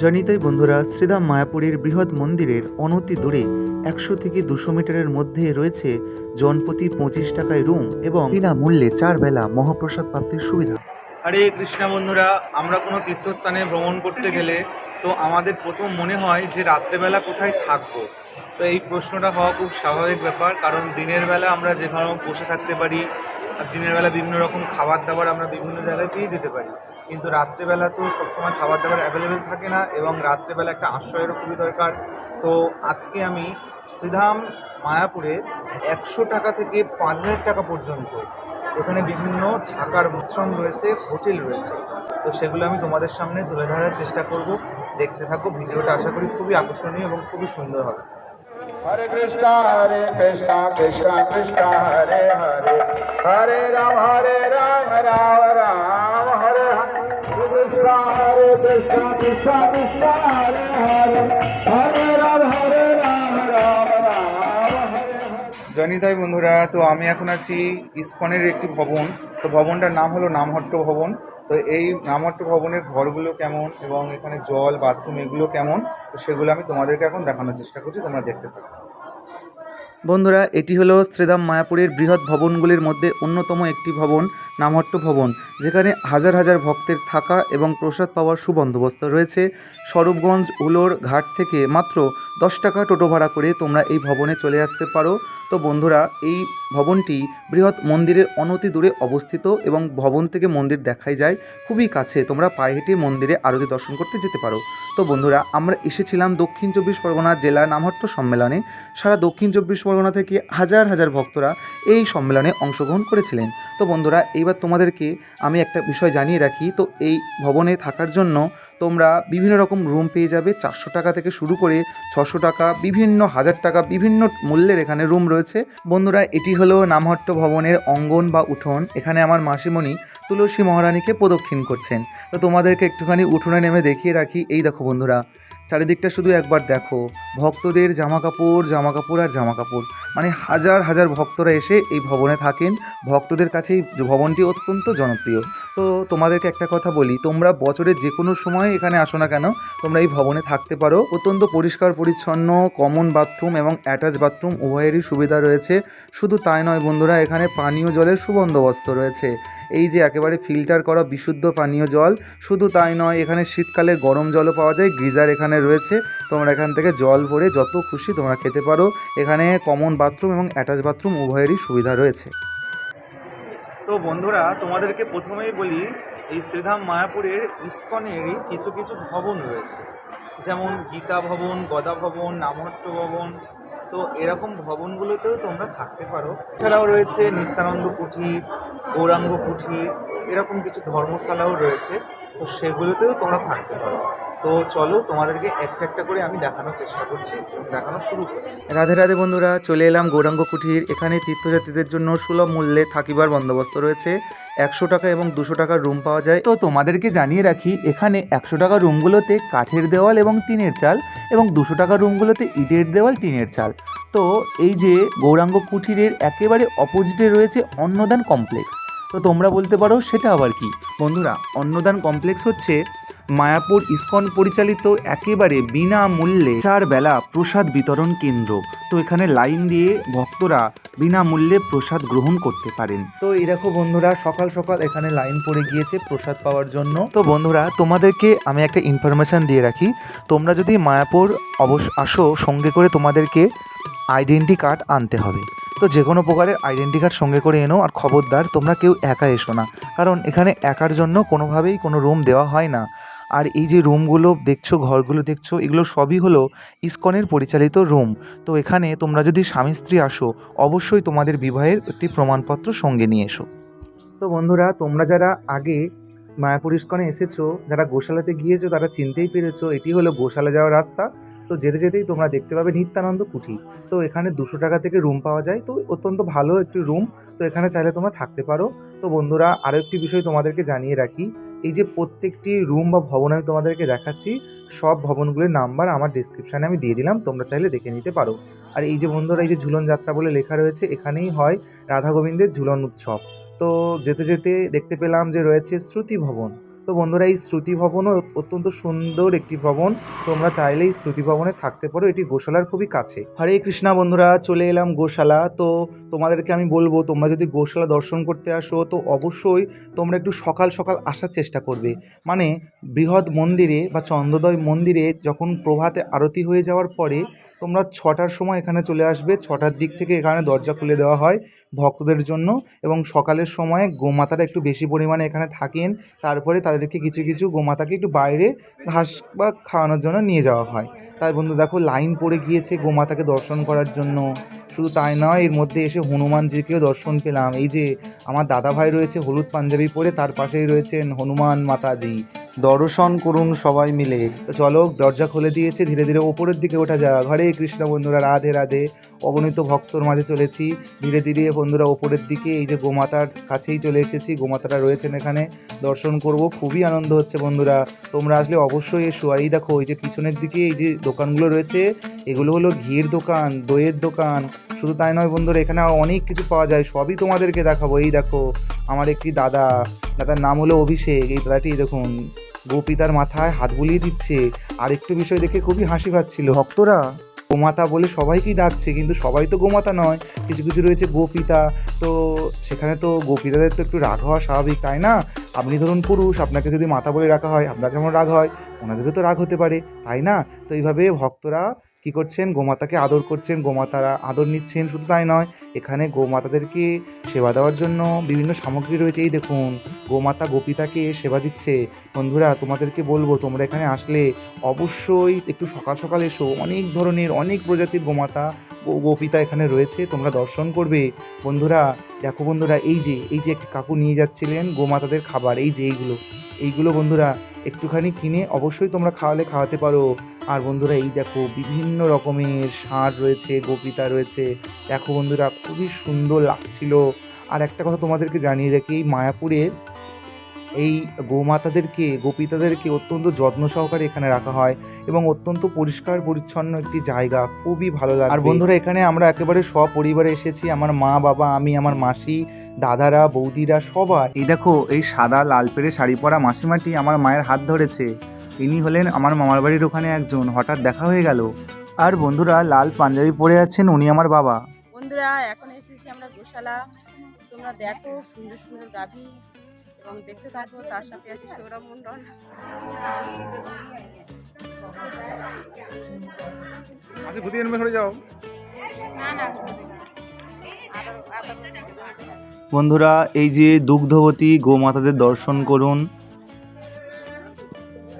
জানিতাই বন্ধুরা শ্রীধাম মায়াপুরের বৃহৎ মন্দিরের অনতি দূরে একশো থেকে দুশো মিটারের মধ্যে রয়েছে জনপ্রতি পঁচিশ টাকায় রুম এবং বিনামূল্যে চার বেলা মহাপ্রসাদ প্রাপ্তির সুবিধা। হরে কৃষ্ণা বন্ধুরা, আমরা কোনো তীর্থস্থানে ভ্রমণ করতে গেলে তো আমাদের প্রথম মনে হয় যে রাত্রেবেলা কোথায় থাকব। তো এই প্রশ্নটা হওয়া খুব স্বাভাবিক ব্যাপার, কারণ দিনের বেলা আমরা যেখানে বসে থাকতে পারি, আর দিনের বেলা বিভিন্ন রকম খাবার দাবার আমরা বিভিন্ন জায়গায় পেয়ে যেতে পারি। কিন্তু রাত্রেবেলা তো সবসময় খাবার দাবার অ্যাভেলেবেল থাকে না এবং রাত্রেবেলা একটা আশ্রয়েরও খুবই দরকার। তো আজকে আমি শ্রীধাম মায়াপুরে একশো টাকা থেকে পাঁচ হাজার টাকা পর্যন্ত এখানে বিভিন্ন থাকার মিশ্রণ রয়েছে, হোটেল রয়েছে। তো সেগুলো আমি তোমাদের সামনে তুলে ধরার চেষ্টা করব। দেখতে থাকো, ভিডিওটা আশা করি খুবই আকর্ষণীয় এবং খুবই সুন্দর হবে। হরে কৃষ্ণ হরে কৃষ্ণ কৃষ্ণ কৃষ্ণ, হরে হরে। হরে রাম হরে রাম রাম রাম। জনিতাই বন্ধুরা তো আমি এখন আছি ইস্কনের একটি ভবন। তো ভবনটার নাম হলো নামহট্ট ভবন। তো এই নামহট্ট ভবনের ঘরগুলো কেমন এবং এখানে জল বাথরুম এগুলো কেমন? তো সেগুলো আমি তোমাদেরকে এখন দেখানোর চেষ্টা করছি তোমরা দেখতে পাবে বন্ধুরা এটি হলো শ্রীধাম মায়াপুরের বৃহৎ ভবনগুলির মধ্যে অন্যতম একটি ভবন। নামহট্ট ভবন, যেখানে হাজার হাজার ভক্তের থাকা এবং প্রসাদ পাওয়ার সুবন্দোবস্ত রয়েছে। স্বরূপগঞ্জ উলোর ঘাট থেকে মাত্র দশ টাকা টোটো ভাড়া করে তোমরা এই ভবনে চলে আসতে পারো। তো বন্ধুরা, এই ভবনটি বৃহৎ মন্দিরের অনতি দূরে অবস্থিত এবং ভবন থেকে মন্দির দেখাই যায়। খুবই কাছে, তোমরা পায়ে হেঁটে মন্দিরে আরতি দর্শন করতে যেতে পারো। তো বন্ধুরা, আমরা এসেছিলাম দক্ষিণ চব্বিশ পরগনা জেলা নামহট্ট সম্মেলনে। সারা দক্ষিণ চব্বিশ পরগনা থেকে হাজার হাজার ভক্তরা এই সম্মেলনে অংশগ্রহণ করেছিলেন। তো বন্ধুরা, এইবার তোমাদেরকে আমি একটা বিষয় জানিয়ে রাখি। তো এই ভবনে থাকার জন্য তোমরা বিভিন্ন রকম রুম পেয়ে যাবে। চারশো টাকা থেকে শুরু করে ছশো টাকা, বিভিন্ন হাজার টাকা, বিভিন্ন মূল্যের এখানে রুম রয়েছে। বন্ধুরা, এটি হলো নামহট্ট ভবনের অঙ্গন বা উঠোন। এখানে আমার মাসিমণি তুলসী মহারানীকে প্রদক্ষিণ করছেন। তো তোমাদেরকে একটুখানি উঠোনে নেমে দেখিয়ে রাখি। এই দেখো বন্ধুরা চারিদিকটা শুধু একবার দেখো। ভক্তদের জামা কাপড় জামা কাপড় আর জামা কাপড় মানে হাজার হাজার ভক্তরা এসে এই ভবনে থাকেন। ভক্তদের কাছে এই ভবনটি অত্যন্ত জনপ্রিয়। তো তোমাদেরকে একটা কথা বলি, তোমরা বছরের যে কোনো সময় এখানে আসো না কেন, তোমরা এই ভবনে থাকতে পারো। অত্যন্ত পরিষ্কার, পরিচ্ছন্ন কমন বাথরুম এবং অ্যাটাচ বাথরুম উভয়েরই সুবিধা রয়েছে। শুধু তাই নয় বন্ধুরা, এখানে পানীয় জলের সুবন্দোবস্ত রয়েছে। এই যে একেবারে ফিল্টার করা বিশুদ্ধ পানীয় জল, শুধু তাই নয়, এখানে শীতকালে গরম জলও পাওয়া যায়, গিজার এখানে রয়েছে। তোমরা এখান থেকে জল ভরে যত খুশি তোমরা খেতে পারো। এখানে কমন বাথরুম এবং অ্যাটাচ বাথরুম উভয়েরই সুবিধা রয়েছে। তো বন্ধুরা, তোমাদেরকে প্রথমেই বলি, এই শ্রীধাম মায়াপুরের ইস্কনেরই কিছু কিছু ভবন রয়েছে। যেমন গীতা ভবন, গদা ভবন, নামহট্ট ভবন, তো এরকম ভবনগুলোতেও তোমরা থাকতে পারো। এছাড়াও রয়েছে নিত্যানন্দ কুঠি গৌরাঙ্গ কুঠি এরকম কিছু ধর্মশালাও রয়েছে। তো সেগুলোতেও তোমরা থাকতে পারো। তো চলো তোমাদেরকে একটা একটা করে আমি দেখানোর চেষ্টা করছি, দেখানো শুরু করছি। রাধে রাধে বন্ধুরা, চলে এলাম গৌরাঙ্গ কুঠির। এখানে তীর্থযাত্রীদের জন্য সুলভ মূল্যে থাকিবার বন্দোবস্ত রয়েছে। একশো টাকা এবং দুশো টাকার রুম পাওয়া যায়। তো তোমাদেরকে জানিয়ে রাখি, এখানে একশো টাকার রুমগুলোতে কাঠের দেওয়াল এবং টিনের চাল এবং দুশো টাকার রুমগুলোতে ইটের দেওয়াল, টিনের চাল। তো এই যে গৌরাঙ্গ কুঠিরের একেবারে অপোজিটে রয়েছে অন্নদান কমপ্লেক্স। তো তোমরা বলতে পারো সেটা আবার কি? বন্ধুরা, অন্নদান কমপ্লেক্স হচ্ছে মায়াপুর ইস্কন পরিচালিত একেবারে বিনামূল্যে চার বেলা প্রসাদ বিতরণ কেন্দ্র। তো এখানে লাইন দিয়ে ভক্তরা বিনামূল্যে প্রসাদ গ্রহণ করতে পারেন। তো এই দেখো বন্ধুরা, সকাল সকাল এখানে লাইন পড়ে গিয়েছে প্রসাদ পাওয়ার জন্য। তো বন্ধুরা, তোমাদেরকে আমি একটা ইনফরমেশন দিয়ে রাখি। তোমরা যদি মায়াপুর অবশ্য আসো, সঙ্গে করে তোমাদেরকে আইডেন্টি কার্ড আনতে হবে। তো যে কোনো প্রকারের আইডেন্টি কার্ড সঙ্গে করে এনো আর খবরদার, তোমরা কেউ একা এসো না। কারণ এখানে একার জন্য কোনোভাবেই কোনো রুম দেওয়া হয় না। আর এই যে রুমগুলো দেখছ, ঘরগুলো দেখছ, এগুলো সবই হলো ইসকনের পরিচালিত রুম তো এখানে তোমরা যদি স্বামী স্ত্রী আসো, অবশ্যই তোমাদের বিবাহের একটি প্রমাণপত্র সঙ্গে নিয়ে এসো। তো বন্ধুরা, তোমরা যারা আগে মায়াপুর ইস্কনে এসেছ, যারা গোশালাতে গিয়েছো, তারা চিনতেই পেরেছ, এটি হলো গোশালা যাওয়ার রাস্তা। তো যেতে যেতেই তোমরা দেখতে পাবে নিত্যানন্দ কুঠি। তো এখানে দুশো টাকা থেকে রুম পাওয়া যায়। তো অত্যন্ত ভালো একটি রুম তো এখানে চাইলে তোমরা থাকতে পারো। তো বন্ধুরা আরও একটি বিষয় তোমাদেরকে জানিয়ে রাখি। এই যে প্রত্যেকটি রুম বা ভবন আমি তোমাদেরকে দেখাচ্ছি, সব ভবনগুলির নাম্বার আমার ডিসক্রিপশানে আমি দিয়ে দিলাম। তোমরা চাইলে দেখে নিতে পারো। আর এই যে বন্ধুরা, এই যে ঝুলন যাত্রা বলে লেখা রয়েছে, এখানেই হয় রাধা গোবিন্দের ঝুলন উৎসব। তো যেতে যেতে দেখতে পেলাম যে রয়েছে শ্রুতি ভবন। তো বন্ধুরা, এই শ্রুতি ভবনও অত্যন্ত সুন্দর একটি ভবন। তোমরা চাইলে এই শ্রুতি ভবনে থাকতে পারো, এটি গোশালার খুবই কাছে। হরে কৃষ্ণা বন্ধুরা, চলে এলাম গোশালা। তো তোমাদেরকে আমি বলব, তোমরা যদি গোশালা দর্শন করতে আসো, তো অবশ্যই তোমরা একটু সকাল সকাল আসার চেষ্টা করবে। মানে বৃহৎ মন্দিরে বা চন্দ্রোদয় মন্দিরে যখন প্রভাতে আরতি হয়ে যাওয়ার পরে তোমরা ছটার সময় এখানে চলে আসবে। ছটার দিক থেকে এখানে দরজা খুলে দেওয়া হয় ভক্তদের জন্য এবং সকালের সময় গোমাতারা একটু বেশি পরিমাণে এখানে থাকেন। তারপরে তাদেরকে কিছু কিছু গোমাতাকে একটু বাইরে ঘাস বা খাওয়ানোর জন্য নিয়ে যাওয়া হয়। তাই বন্ধু, দেখো, লাইন পড়ে গিয়েছে গোমাতাকে দর্শন করার জন্য। শুধু তাই নয়, এর মধ্যে এসে হনুমানজিকেও দর্শন পেলাম। এই যে, আমার দাদা ভাই রয়েছে হলুদ পাঞ্জাবি পরে, তার পাশেই রয়েছেন হনুমান মাতাজি। দর্শন করুন সবাই মিলে। চলো, দরজা খুলে দিয়েছে, ধীরে ধীরে ওপরের দিকে ওঠা যাক। হরে কৃষ্ণ বন্ধুরা, রাধে রাধে। অগণিত ভক্তর মাঝে চলেছি। ধীরে ধীরে বন্ধুরা ওপরের দিকে, এই যে গোমাতার কাছেই চলে এসেছি, গোমাতারা রয়েছেন এখানে। দর্শন করব, খুবই আনন্দ হচ্ছে বন্ধুরা। তোমরা আসলে অবশ্যই এসো। আর এই দেখো, এই যে পিছনের দিকে এই যে দোকানগুলো রয়েছে, এগুলো হলো ঘিয়ের দোকান, দইয়ের দোকান। শুধু তাই নয় বন্ধুরা, এখানে অনেক কিছু পাওয়া যায়। সবই তোমাদেরকে দেখাবো। এই দেখো, আমার একটি দাদা। দাদার নাম হলো অভিষেক। এই দাদাটি দেখুন, গোপী তার মাথায় হাত বুলিয়ে দিচ্ছে। আর একটু বিষয় দেখে খুবই হাসি পাচ্ছিল। ভক্তরা গোমাতা বলে সবাইকেই ডাকছে, কিন্তু সবাই তো গোমাতা নয়। কিছু কিছু রয়েছে গোপিতা। তো সেখানে তো গোপিতাদের তো একটু রাগ হওয়া স্বাভাবিক, তাই না? আপনি ধরুন পুরুষ, আপনাকে যদি মাতা বলে রাখা হয়, আপনার যেমন রাগ হয়? ওনাদেরও তো রাগ হতে পারে, তাই না? তো এইভাবে ভক্তরা কী করছেন? গোমাতাকে আদর করছেন, গোমাতারা আদর নিচ্ছেন, শুধু তাই নয়, এখানে গোমাতাদেরকে সেবা দেওয়ার জন্য বিভিন্ন সামগ্রী রয়েছে। এই দেখুন, গোমাতা গোপিতাকে সেবা দিচ্ছে। বন্ধুরা, তোমাদেরকে বলব, তোমরা এখানে আসলে অবশ্যই একটু সকাল সকাল এসো। অনেক ধরনের, অনেক প্রজাতির গোমাতা গোপিতা এখানে রয়েছে, তোমরা দর্শন করবে। বন্ধুরা, দেখো বন্ধুরা, এই যে এই যে একটি কাকু নিয়ে যাচ্ছিলেন গোমাতাদের খাবার, এই যে এইগুলো। এইগুলো বন্ধুরা, একটুখানি কিনে অবশ্যই তোমরা খাওয়ালে খাওয়াতে পারো। আর বন্ধুরা এই দেখো বিভিন্ন রকমের ষাঁড় রয়েছে গোপিতা রয়েছে। দেখো বন্ধুরা খুবই সুন্দর লাগছিল। আর একটা কথা তোমাদেরকে জানিয়ে রাখি এই মায়াপুরে এই গোমাতাদেরকে গোপিতাদেরকে অত্যন্ত যত্ন সহকারে এখানে রাখা হয় এবং অত্যন্ত পরিষ্কার পরিচ্ছন্ন একটি জায়গা। খুবই ভালো লাগে আর বন্ধুরা এখানে আমরা একেবারে সপরিবারে এসেছি। আমার মা বাবা আমি আমার মাসি দাদারা বৌদিরা সবাই। এই দেখো এই সাদা লাল পেরে শাড়ি পরা মাসিমাটি আমার মায়ের হাত ধরেছে। ইনি হলেন আমার মামার বাড়ির ওখানে একজন হঠাৎ দেখা হয়ে গেল। আর বন্ধুরা লাল পাঞ্জাবি পরে আছেন উনি আমার বাবা। বন্ধুরা এখন এসেছি আমরা গোশালা। তোমরা দেখো সুন্দর সুন্দর গাভী এবং দেখতে থাকো তার সাথে আছে সৌরভ মণ্ডল। আচ্ছা এনবে সরে যাও। না না। বন্ধুরা এই যে দুগ্ধবতী গোমাতাদের দর্শন করুন।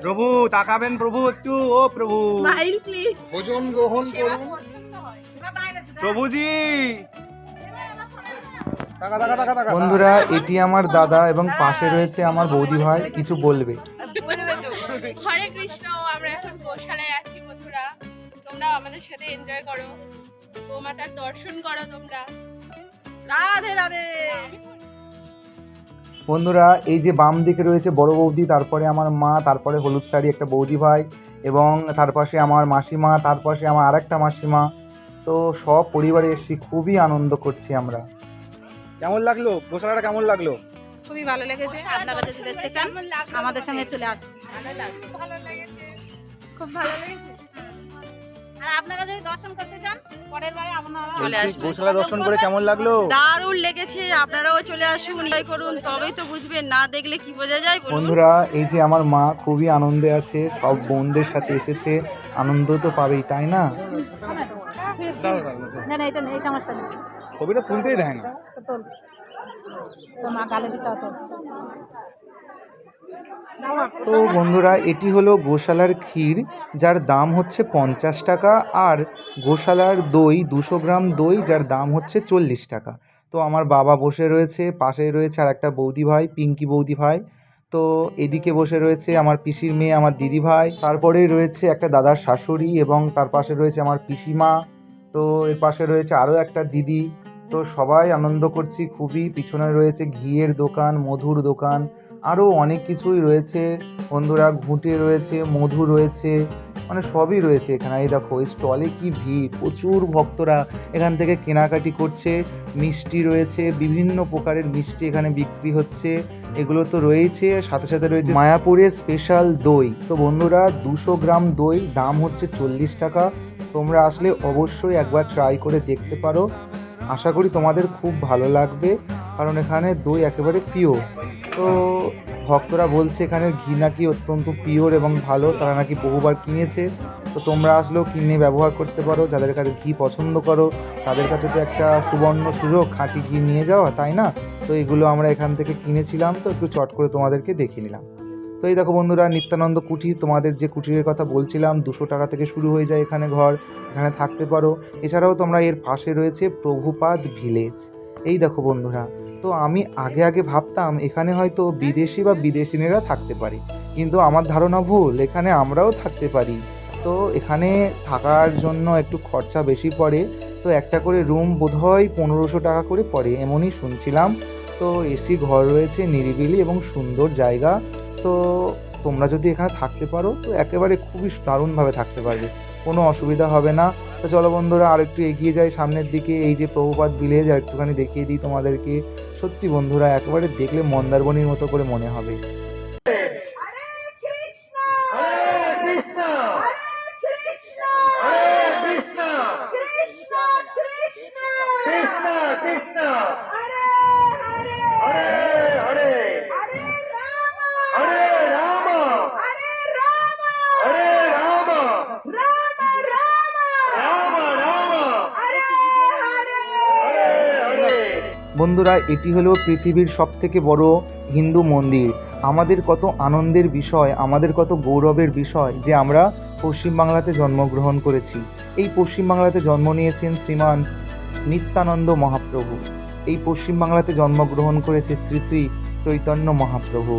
প্রভু তাকাবেন প্রভু একটু ও প্রভু। স্মাইল প্লিজ ভোজন গ্রহণ করুন। প্রভুজি। টাকা টাকা টাকা টাকা। বন্ধুরা এটি আমার দাদা এবং পাশে রয়েছে আমার বৌদি ভাই কিছু বলবে? হরে কৃষ্ণ আমরা এখন গোশালায় আছি বন্ধুরা। তোমরা আমাদের সাথে এনজয় করো। গোমাতার দর্শন করো তোমরা। রাধে রাধে। বন্ধুরা এই যে বাম দিকে রয়েছে বড় বৌদি তারপরে আমার মা তারপরে হলুদ শাড়ি একটা বৌদি ভাই এবং তার পাশে আমার মাসিমা তার পাশে আমার আরেকটা মাসিমা। তো সব পরিবারে এসেছি খুবই আনন্দ করছি আমরা। কেমন লাগল? গোশালাটা কেমন লাগল? খুবই ভালো লেগেছে। আপনারা যদি দেখতে চান আমাদের সঙ্গে চলে আসুন। ভালো লেগেছে। খুব ভালো লেগেছে। আর আপনারা যদি দর্শন করতে চান পরের বারে আপনারা চলে আসবেন। গোশালা দর্শন করে কেমন লাগল? দারুণ লেগেছে আপনারাও চলে আসুন এনজয় করুন তবেই তো বুঝবেন না দেখলে কি বোঝা যায় বলুন। বন্ধুরা এই যে আমার মা খুবই আনন্দে আছে সব বোনদের সাথে এসেছে আনন্দ তো পাবেই তাই না? না না এটা এই চামচটা নেই ছবিটা তুলতেই দেয় না। তো মা গালে দিতে হতো তো বন্ধুরা, এটি হলো গোশালার ক্ষীর, যার দাম হচ্ছে পঞ্চাশ টাকা আর গোশালার দই, দুশো গ্রাম দই, যার দাম হচ্ছে চল্লিশ টাকা। তো আমার বাবা বসে রয়েছে, পাশে রয়েছে আর একটা বৌদি ভাই, পিঙ্কি বৌদি ভাই। তো এদিকে বসে রয়েছে আমার পিসির মেয়ে, আমার দিদি ভাই। তারপরেই রয়েছে একটা দাদার শাশুড়ি এবং তার পাশে রয়েছে আমার পিসিমা। তো এর পাশে রয়েছে আরও একটা দিদি। তো সবাই আনন্দ করছি, খুবই। পিছনে রয়েছে ঘিয়ের দোকান, মধুর দোকান। আরও অনেক কিছুই রয়েছে। বন্ধুরা, ঘুঁটে রয়েছে, মধু রয়েছে মানে সবই রয়েছে এখানে। এই দেখো, এই স্টলে কি ভিড়, প্রচুর ভক্তরা এখান থেকে কেনাকাটি করছে। মিষ্টি রয়েছে, বিভিন্ন প্রকারের মিষ্টি এখানে বিক্রি হচ্ছে। এগুলো তো রয়েছে সাথে সাথে রয়েছে মায়াপুরের স্পেশাল দই। তো বন্ধুরা, দুশো গ্রাম দই, দাম হচ্ছে চল্লিশ টাকা। তোমরা আসলে অবশ্যই একবার ট্রাই করে দেখতে পারো। আশা করি তোমাদের খুব ভালো লাগবে, কারণ এখানে দই একেবারে পিওর তো ভক্তরা বলছে এখানে ঘি নাকি অত্যন্ত পিওর এবং ভালো, তারা নাকি বহুবার কিনেছে। তো তোমরা আসলেও কিনে ব্যবহার করতে পারো, যাদের কাছে ঘি পছন্দ করো, তাদের কাছে তো একটা সুবর্ণ সুযোগ, খাঁটি ঘি নিয়ে যাওয়া, তাই না? তো এগুলো আমরা এখান থেকে কিনেছিলাম, তো একটু চট করে তোমাদেরকে দেখিয়ে নিলাম। তো এই দেখো বন্ধুরা, নিত্যানন্দ কুটির তোমাদের যে কুটিরের কথা বলছিলাম, দুশো টাকা থেকে শুরু হয়ে যায় এখানে ঘর, এখানে থাকতে পারো। এছাড়াও তোমরা এর পাশে রয়েছে প্রভুপাদ ভিলেজ। এই দেখো বন্ধুরা তো আমি আগে আগে ভাবতাম এখানে হয়তো বিদেশি বা বিদেশিনেরা থাকতে পারে। কিন্তু আমার ধারণা ভুল, এখানে আমরাও থাকতে পারি। তো এখানে থাকার জন্য একটু খরচা বেশি পড়ে। তো একটা করে রুম বোধহয় পনেরোশো টাকা করে পড়ে, এমনই শুনছিলাম। তো এসি ঘর রয়েছে, নিরিবিলি এবং সুন্দর জায়গা। তো তোমরা যদি এখানে থাকতে পারো, তো একেবারে খুবই দারুণভাবে থাকতে পারবে। কোনো অসুবিধা হবে না। তো চলো বন্ধুরা আর একটু এগিয়ে যাই সামনের দিকে। এই যে প্রভুপাত ভিলেজ আর একটুখানি দেখিয়ে দিই তোমাদেরকে। সত্যি বন্ধুরা একবারে দেখলে মন্দারমণির মতো করে মনে হবে। বন্ধুরা, এটি হলো পৃথিবীর সবথেকে বড় হিন্দু মন্দির। আমাদের কত আনন্দের বিষয়, আমাদের কত গৌরবের বিষয় যে আমরা পশ্চিমবাংলাতে জন্মগ্রহণ করেছি। এই পশ্চিমবাংলাতে জন্ম নিয়েছেন শ্রীমান নিত্যানন্দ মহাপ্রভু। এই পশ্চিমবাংলাতে জন্মগ্রহণ করেছে শ্রী শ্রী চৈতন্য মহাপ্রভু।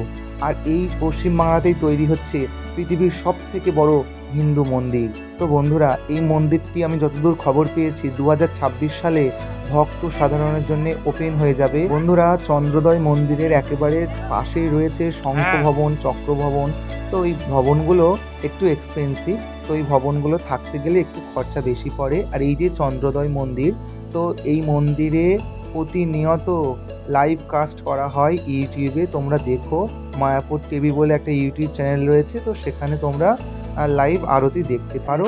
আর এই পশ্চিমবাংলাতেই তৈরি হচ্ছে পৃথিবীর সব থেকে বড় হিন্দু মন্দির। তো বন্ধুরা, এই মন্দিরটি আমি যতদূর খবর পেয়েছি, দু হাজার ছাব্বিশ সালে ভক্ত সাধারণের জন্য ওপেন হয়ে যাবে। বন্ধুরা চন্দ্রোদয় মন্দিরের একেবারে পাশেই রয়েছে শঙ্খ ভবন চক্র ভবন তো এই ভবনগুলো একটু এক্সপেন্সিভ তো এই ভবনগুলো থাকতে গেলে একটু খরচা বেশি পড়ে। আর এই যে চন্দ্রোদয় মন্দির তো এই মন্দিরে প্রতিনিয়ত লাইভ কাস্ট করা হয় ইউটিউবে তোমরা দেখো মায়াপুর টিভি বলে একটা ইউটিউব চ্যানেল রয়েছে তো সেখানে তোমরা লাইভ আরতি দেখতে পারো।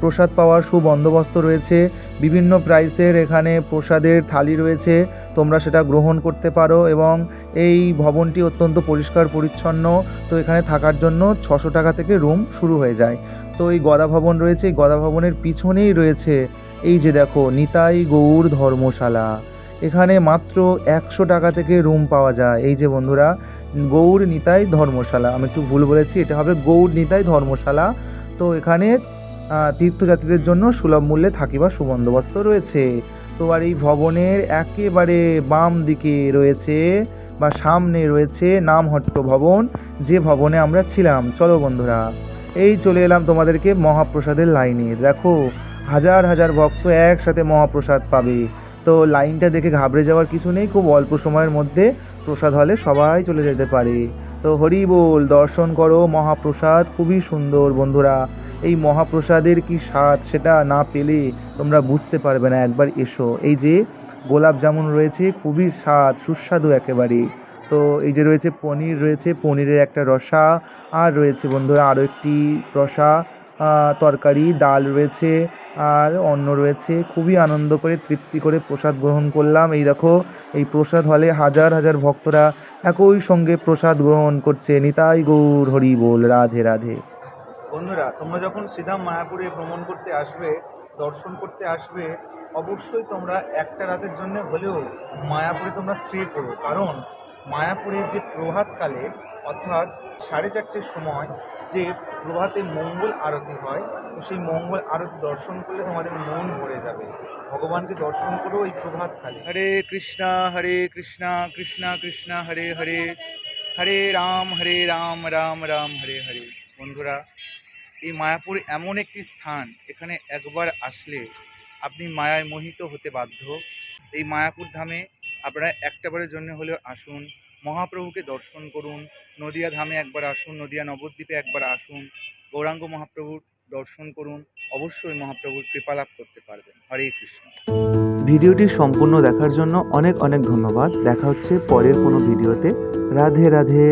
প্রসাদ পাওয়ার সুবন্দোবস্ত রয়েছে। বিভিন্ন প্রাইসের এখানে প্রসাদের থালি রয়েছে। তোমরা সেটা গ্রহণ করতে পারো এবং এই ভবনটি অত্যন্ত পরিষ্কার, পরিচ্ছন্ন। তো এখানে থাকার জন্য ছশো টাকা থেকে রুম শুরু হয়ে যায়। তো এই গদা ভবন রয়েছে। এই গদা ভবনের পিছনেই রয়েছে এই যে দেখো, নিতাই গৌর ধর্মশালা। এখানে মাত্র একশো টাকা থেকে রুম পাওয়া যায়। এই যে বন্ধুরা গৌর নিতাই ধর্মশালা। আমি একটু ভুল বলেছি, এটা হবে গৌর নিতাই ধর্মশালা। তো এখানে তীর্থযাত্রীদের জন্য সুলভ মূল্যে থাকিবার সুবন্দোবস্ত রয়েছে। তো আর এই ভবনের একেবারে বাম দিকে রয়েছে বা সামনে রয়েছে নামহট্ট ভবন, যে ভবনে আমরা ছিলাম। চলো বন্ধুরা, এই চলে এলাম তোমাদেরকে মহাপ্রসাদের লাইনে। দেখো, হাজার হাজার ভক্ত একসাথে মহাপ্রসাদ পাবে। তো লাইনটা দেখে ঘাবড়ে যাওয়ার কিছু নেই, খুব অল্প সময়ের মধ্যে প্রসাদ হলে সবাই চলে যেতে পারে। তো হরি বল, দর্শন করো মহাপ্রসাদ, খুবই সুন্দর বন্ধুরা। এই মহাপ্রসাদের কি স্বাদ সেটা না পেলে তোমরা বুঝতে পারবে না, একবার এসো। এই যে গোলাপ জামুন রয়েছে, খুবই স্বাদ, সুস্বাদু একেবারে। তো এই যে রয়েছে পনির, রয়েছে পনিরের একটা রসা, আর রয়েছে বন্ধুরা আরও একটি রসা তরকারি, ডাল রয়েছে, আর অন্ন রয়েছে। খুবই আনন্দ করে, তৃপ্তি করে প্রসাদ গ্রহণ করলাম। এই দেখো, এই প্রসাদ হলে হাজার হাজার ভক্তরা একই সঙ্গে প্রসাদ গ্রহণ করছে। নিতাই গৌর হরি বল, রাধে রাধে। বন্ধুরা, তোমরা যখন শ্রীধাম মায়াপুরে ভ্রমণ করতে আসবে, দর্শন করতে আসবে, অবশ্যই তোমরা একটা রাতের জন্য হলেও মায়াপুরে তোমরা স্টে করো। কারণ মায়াপুরে যে প্রভাতকালে, অর্থাৎ সাড়ে চারটের সময় যে প্রভাতে মঙ্গল আরতি হয়, তো সেই মঙ্গল আরতি দর্শন করলে তোমাদের মন ভরে যাবে। ভগবানকে দর্শন করো এই প্রভাতকালে। হরে কৃষ্ণা হরে কৃষ্ণা কৃষ্ণা কৃষ্ণা, হরে হরে। হরে রাম হরে রাম রাম রাম, হরে হরে। বন্ধুরা, এই মায়াপুর এমন একটি স্থান, এখানে একবার আসলে আপনি মায়ায় মোহিত হতে বাধ্য। এই মায়াপুর ধামে আপনারা একটাবারের জন্য হলেও আসুন, মহাপ্রভুকে দর্শন করুন, নদিয়া ধামে একবার আসুন, নদিয়া নবদ্বীপে একবার আসুন, গৌরাঙ্গ মহাপ্রভুর দর্শন করুন, অবশ্যই মহাপ্রভুর কৃপা লাভ করতে পারবেন। হরে কৃষ্ণ। ভিডিওটি সম্পূর্ণ দেখার জন্য অনেক অনেক ধন্যবাদ। দেখা হচ্ছে পরের কোনো ভিডিওতে। রাধে রাধে।